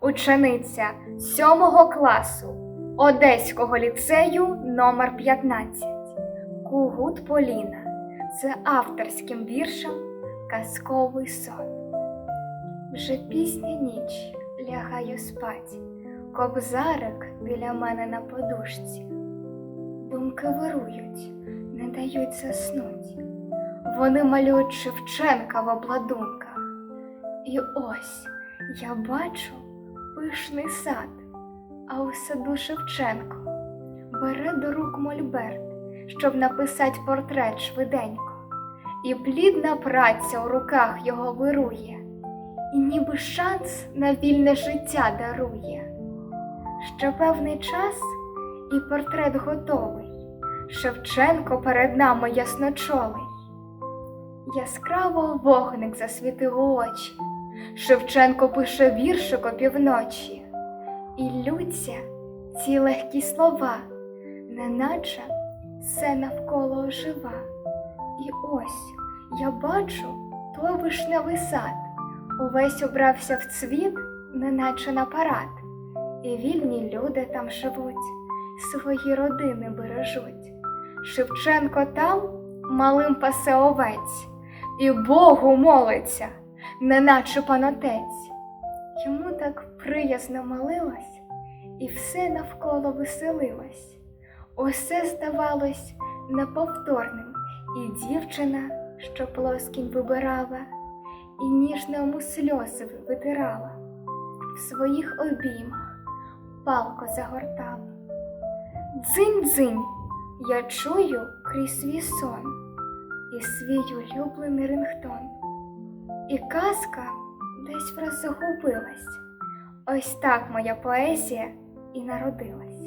учениця сьомого класу Одеського ліцею номер 15 Кугут Поліна. Це авторським віршем Казковий сон. Вже пізня ніч лягаю спать, кобзарик біля мене на подушці. Думки вирують, не дають заснуть. Вони малюють Шевченка в обладунках. І ось я бачу пишний сад, а у саду Шевченко бере до рук мольберт, щоб написати портрет швиденько, і плідна праця у руках його вирує, і ніби шанс на вільне життя дарує. Ще певний час і портрет готовий. Шевченко перед нами ясночолий. Яскраво вогник засвітив очі. Шевченко пише віршик опівночі, і лються ці легкі слова, неначе все навколо ожива. І ось я бачу той вишневий сад, увесь обрався в цвіт, неначе на парад, і вільні люди там живуть, свої родини бережуть. Шевченко там малим пасе овець, і Богу молиться, неначе панотець. Йому так приязно молилось, і все навколо веселилось. Усе здавалось неповторним, і дівчина, що плоскінь вибирала, і ніжно сльози витирала, в своїх обіймах палко загортала. Дзинь-дзинь, я чую крізь свій сон і свій улюблений рингтон. І казка десь в розгубилась, Ось так моя поезія і народилась.